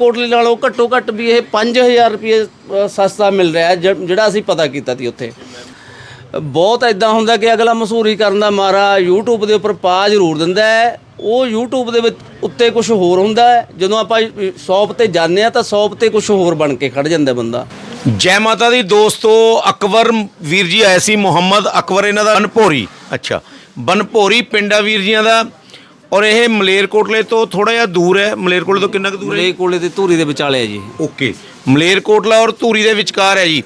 ਕੋਟਲੀ ਨਾਲੋਂ ਘੱਟੋ ਘੱਟ ਵੀ ਇਹ 5000 ਰੁਪਏ ਸਸਤਾ ਮਿਲ ਰਿਹਾ ਹੈ, ਜ- ਜਿਹੜਾ ਅਸੀਂ ਪਤਾ ਕੀਤਾ ਸੀ ਉੱਥੇ। ਬਹੁਤ ਇਦਾਂ ਹੁੰਦਾ ਕਿ ਅਗਲਾ ਮਸ਼ਹੂਰੀ ਕਰਨ ਦਾ ਮਾਰਾ YouTube ਦੇ ਉੱਪਰ ਪਾ ਜ਼ਰੂਰ ਦਿੰਦਾ ਹੈ। ਉਹ YouTube ਦੇ ਵਿੱਚ ਉੱਤੇ ਕੁਝ ਹੋਰ ਹੁੰਦਾ ਹੈ। ਜਦੋਂ ਆਪਾਂ ਸ਼ੌਪ ਤੇ ਜਾਂਦੇ ਆ ਤਾਂ ਸ਼ੌਪ ਤੇ ਕੁਝ ਹੋਰ ਬਣ ਕੇ ਖੜ ਜਾਂਦਾ ਬੰਦਾ। ਜੈ ਮਾਤਾ ਦੀ ਦੋਸਤੋ ਅਕਬਰ ਵੀਰ ਜੀ ਆਏ ਸੀ ਮੁਹੰਮਦ ਅਕਬਰ ਇਹਨਾਂ ਦਾ। ਬਨਪੋਰੀ ਅੱਛਾ। ਬਨਪੋਰੀ ਪਿੰਡਾ ਵੀਰ ਜੀਆਂ ਦਾ ਔਰ ਇਹ ਮਲੇਰਕੋਟਲੇ ਤੋਂ ਥੋੜਾ ਜਿਹਾ ਦੂਰ ਹੈ। ਮਲੇਰਕੋਟਲੇ ਤੋਂ ਕਿੰਨਾ ਕੁ ਦੂਰ ਹੈ ਮਲੇ ਕੋਲੇ ਤੇ ਧੂਰੀ ਦੇ ਵਿਚਾਲੇ ਹੈ ਜੀ। ਓਕੇ। ਮਲੇਰਕੋਟਲਾ ਔਰ ਧੂਰੀ ਦੇ ਵਿਚਕਾਰ ਹੈ ਜੀ।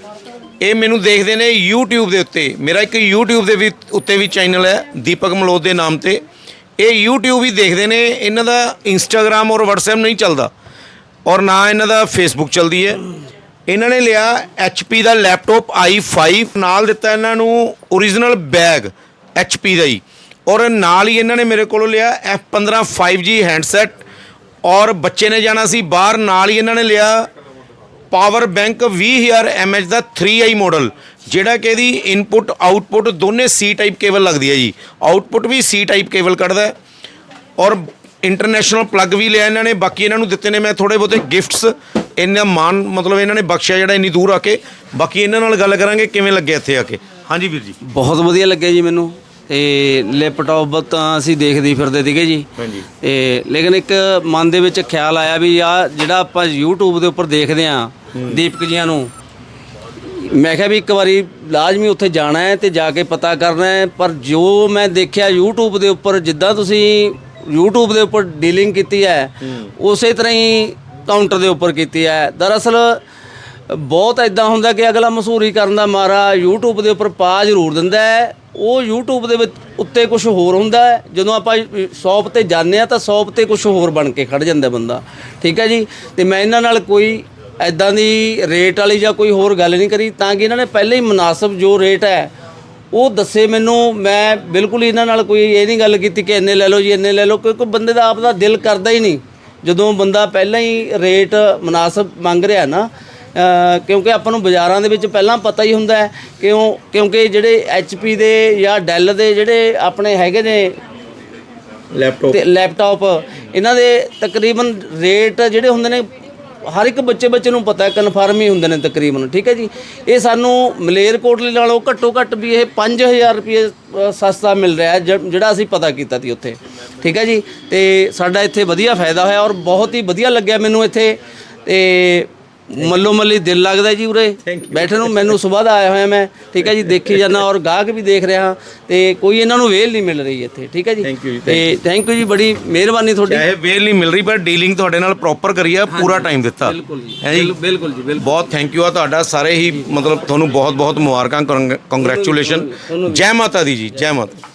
ਇਹ ਮੈਨੂੰ ਦੇਖਦੇ ਨੇ YouTube ਦੇ ਉੱਤੇ। ਮੇਰਾ ਇੱਕ YouTube ਦੇ ਵੀ ਉੱਤੇ ਵੀ ਚੈਨਲ ਹੈ ਦੀਪਕ ਮਲੋਦ ਦੇ ਨਾਮ ਤੇ। ਇਹ YouTube ਵੀ ਦੇਖਦੇ ਨੇ। ਇਹਨਾਂ ਦਾ Instagram ਔਰ WhatsApp ਨਹੀਂ ਚੱਲਦਾ। ਔਰ ਨਾ ਇਹਨਾਂ ਦਾ Facebook ਚੱਲਦੀ ਹੈ। ਇਹਨਾਂ ਨੇ ਲਿਆ HP ਦਾ ਲੈਪਟਾਪ i5 ਨਾਲ ਦਿੱਤਾ ਇਹਨਾਂ ਨੂੰ origignal ਬੈਗ HP ਦਾ ਹੀ। ਔਰ ਨਾਲ ਹੀ ਇਹਨਾਂ ਨੇ ਮੇਰੇ ਕੋਲੋਂ ਲਿਆ F15 5G ਹੈਂਡਸੈਟ ਔਰ ਬੱਚੇ ਨੇ ਜਾਣਾ ਸੀ ਬਾਹਰ, ਨਾਲ ਹੀ ਇਹਨਾਂ ਨੇ ਲਿਆ ਪਾਵਰ ਬੈਂਕ 20000 mAh ਦਾ 3i ਮਾਡਲ ਜਿਹੜਾ ਕਿ ਇਹਦੀ ਇਨਪੁਟ ਆਊਟਪੁੱਟ ਦੋਨੇ C ਟਾਈਪ ਕੇਬਲ ਲੱਗਦੀ ਹੈ ਜੀ। ਆਊਟਪੁੱਟ ਵੀ C ਟਾਈਪ ਕੇਬਲ ਕੱਢਦਾ ਹੈ ਔਰ ਇੰਟਰਨੈਸ਼ਨਲ ਪਲੱਗ ਵੀ ਲਿਆ ਇਹਨਾਂ ਨੇ, ਬਾਕੀ ਇਹਨਾਂ ਨੂੰ ਦਿੱਤੇ ਨੇ ਮੈਂ ਥੋੜੇ ਬਹੁਤੇ ਗਿਫਟਸ ਇਹਨਾਂ ਮਾਨ ਮਤਲਬ ਇਹਨਾਂ ਨੇ ਬਖਸ਼ਿਆ ਜਿਹੜਾ ਇੰਨੀ ਦੂਰ ਆ ਕੇ। ਬਾਕੀ ਇਹਨਾਂ ਨਾਲ ਗੱਲ ਕਰਾਂਗੇ ਕਿਵੇਂ ਲੱਗਿਆ ਇੱਥੇ ਆ ਕੇ। ਹਾਂਜੀ ਵੀਰ ਜੀ। ਬਹੁਤ ਵਧੀਆ ਲੱਗਿਆ ਜੀ ਮੈਨੂੰ। ਤੇ ਲੈਪਟਾਪ ਤਾਂ ਅਸੀਂ ਦੇਖਦੇ ਫਿਰਦੇ ਸੀਗੇ ਜੀ। ਹਾਂਜੀ। ਤੇ ਲੇਕਿਨ ਇੱਕ ਮਨ ਦੇ ਵਿੱਚ ਖਿਆਲ ਆਇਆ ਵੀ ਆ ਜਿਹੜਾ ਆਪਾਂ YouTube ਦੇ ਉੱਪਰ ਦੇਖਦੇ ਆ ਦੀਪਕ ਜੀਆਂ ਨੂੰ ਮੈਂ ਕਿਹਾ ਵੀ ਇੱਕ ਵਾਰੀ ਲਾਜ਼ਮੀ ਉੱਥੇ ਜਾਣਾ ਹੈ ਤੇ ਜਾ ਕੇ ਪਤਾ ਕਰਨਾ ਹੈ ਪਰ ਜੋ ਮੈਂ ਦੇਖਿਆ YouTube ਦੇ ਉੱਪਰ ਜਿੱਦਾਂ ਤੁਸੀਂ YouTube ਦੇ ਉੱਪਰ ਡੀਲਿੰਗ ਕੀਤੀ ਹੈ ਉਸੇ ਤਰ੍ਹਾਂ ਹੀ ਕਾਊਂਟਰ ਦੇ ਉੱਪਰ ਕੀਤੀ ਹੈ। ਦਰਅਸਲ ਬਹੁਤ ਇਦਾਂ ਹੁੰਦਾ ਕਿ ਅਗਲਾ ਮਸੂਰੀ ਕਰਨ ਦਾ ਮਾਰਾ YouTube ਦੇ ਉੱਪਰ ਪਾ ਜ਼ਰੂਰ ਦਿੰਦਾ ਹੈ। ਉਹ YouTube ਦੇ ਵਿੱਚ ਉੱਤੇ ਕੁਝ ਹੋਰ ਹੁੰਦਾ ਹੈ। ਜਦੋਂ ਆਪਾਂ ਸ਼ੌਪ ਤੇ ਜਾਂਦੇ ਆ ਤਾਂ ਸ਼ੌਪ ਤੇ ਕੁਝ ਹੋਰ ਬਣ ਕੇ ਖੜ ਜਾਂਦਾ ਬੰਦਾ। ਠੀਕ ਹੈ ਜੀ? ਤੇ ਮੈਂ ਇਹਨਾਂ ਨਾਲ ਕੋਈ ਐਦਾਂ ਦੀ ਰੇਟ ਵਾਲੀ ਜਾਂ ਕੋਈ ਹੋਰ ਗੱਲ ਨਹੀਂ ਕਰੀ, ਤਾਂ ਕਿ ਇਹਨਾਂ ਨੇ ਪਹਿਲੇ ਹੀ ਮੁਨਾਸਬ ਜੋ ਰੇਟ ਹੈ, ਉਹ ਦੱਸੇ ਮੈਨੂੰ। ਮੈਂ ਬਿਲਕੁਲ ਹੀ ਇਹਨਾਂ ਨਾਲ ਕੋਈ ਇਹ ਨਹੀਂ ਗੱਲ ਕੀਤੀ ਕਿ ਇੰਨੇ ਲੈ ਲਓ ਜੀ, ਇੰਨੇ ਲੈ ਲਓ, ਕਿਉਂਕਿ ਬੰਦੇ ਦਾ ਆਪ ਦਾ ਦਿਲ ਕਰਦਾ ਹੀ ਨਹੀਂ। ਜਦੋਂ ਬੰਦਾ ਪਹਿਲਾਂ ਹੀ ਰੇਟ ਮੁਨਾਸਬ ਮੰਗ ਰਿਹਾ ਨਾ ਕਿਉਂਕਿ ਆਪਾਂ ਨੂੰ ਬਾਜ਼ਾਰਾਂ ਦੇ ਵਿੱਚ ਪਹਿਲਾਂ ਪਤਾ ਹੀ ਹੁੰਦਾ ਹੈ ਕਿਉਂ ਕਿਉਂਕਿ ਜਿਹੜੇ HP ਦੇ ਜਾਂ ਡੈਲ ਦੇ ਜਿਹੜੇ ਆਪਣੇ ਹੈਗੇ ਨੇ ਲੈਪਟਾਪ ਤੇ ਲੈਪਟਾਪ ਇਹਨਾਂ ਦੇ ਤਕਰੀਬਨ ਰੇਟ ਜਿਹੜੇ ਹੁੰਦੇ ਨੇ ਹਰ ਇੱਕ ਬੱਚੇ ਬੱਚੇ ਨੂੰ ਪਤਾ ਹੈ ਕਨਫਰਮ ਹੀ ਹੁੰਦੇ ਨੇ ਤਕਰੀਬਨ ਠੀਕ ਹੈ ਜੀ? ਇਹ ਸਾਨੂੰ ਮਲੇਰਕੋਟਲੇ ਨਾਲੋਂ ਘੱਟੋ ਘੱਟ ਵੀ ਇਹ 5000 ਰੁਪਏ ਸਸਤਾ ਮਿਲ ਰਿਹਾ ਜਿਹੜਾ ਅਸੀਂ ਪਤਾ ਕੀਤਾ ਸੀ ਉੱਥੇ ਠੀਕ ਹੈ ਜੀ? ਤੇ ਸਾਡਾ ਇੱਥੇ ਵਧੀਆ ਫਾਇਦਾ ਹੋਇਆ ਔਰ ਬਹੁਤ ਹੀ ਵਧੀਆ ਲੱਗਿਆ ਮੈਨੂੰ ਇੱਥੇ ਤੇ ਮੱਲੋ ਮੱਲੀ ਦਿਲ ਲੱਗਦਾ ਜੀ ਉਰੇ। ਬੈਠੇ ਨੂੰ ਮੈਨੂੰ ਸਵੇਰ ਦਾ ਆਇਆ ਹੋਇਆ ਮੈਂ। ਠੀਕ ਹੈ ਜੀ ਦੇਖੀ ਜਾਂਦਾ ਔਰ ਗਾਹਕ ਵੀ ਦੇਖ ਰਿਹਾ ਤੇ ਕੋਈ ਇਹਨਾਂ ਨੂੰ ਵੇਲ ਨਹੀਂ ਮਿਲ ਰਹੀ ਇੱਥੇ। ਠੀਕ ਹੈ ਜੀ। ਤੇ ਥੈਂਕ ਯੂ ਜੀ ਬੜੀ ਮਿਹਰਬਾਨੀ ਤੁਹਾਡੀ। ਚਾਹੇ ਵੇਲ ਨਹੀਂ ਮਿਲ ਰਹੀ ਪਰ ਡੀਲਿੰਗ ਤੁਹਾਡੇ ਨਾਲ ਪ੍ਰੋਪਰ ਕਰੀ ਆ ਪੂਰਾ ਟਾਈਮ ਦਿੱਤਾ। ਬਿਲਕੁਲ ਜੀ। ਹੈ ਜੀ? ਬਿਲ- ਬਿਲਕੁਲ ਜੀ ਬਿਲਕੁਲ। ਬਹੁਤ ਥੈਂਕ ਯੂ ਆ ਤੁਹਾਡਾ। ਸਾਰੇ ਹੀ ਮਤਲਬ ਤੁਹਾਨੂੰ ਬਹੁਤ ਬਹੁਤ ਮੁਬਾਰਕਾਂ। ਕੰਗ੍ਰੈਚੁਲੇਸ਼ਨ ਜੈ ਮਾਤਾ ਦੀ ਜੀ ਜੈ ਮਾਤਾ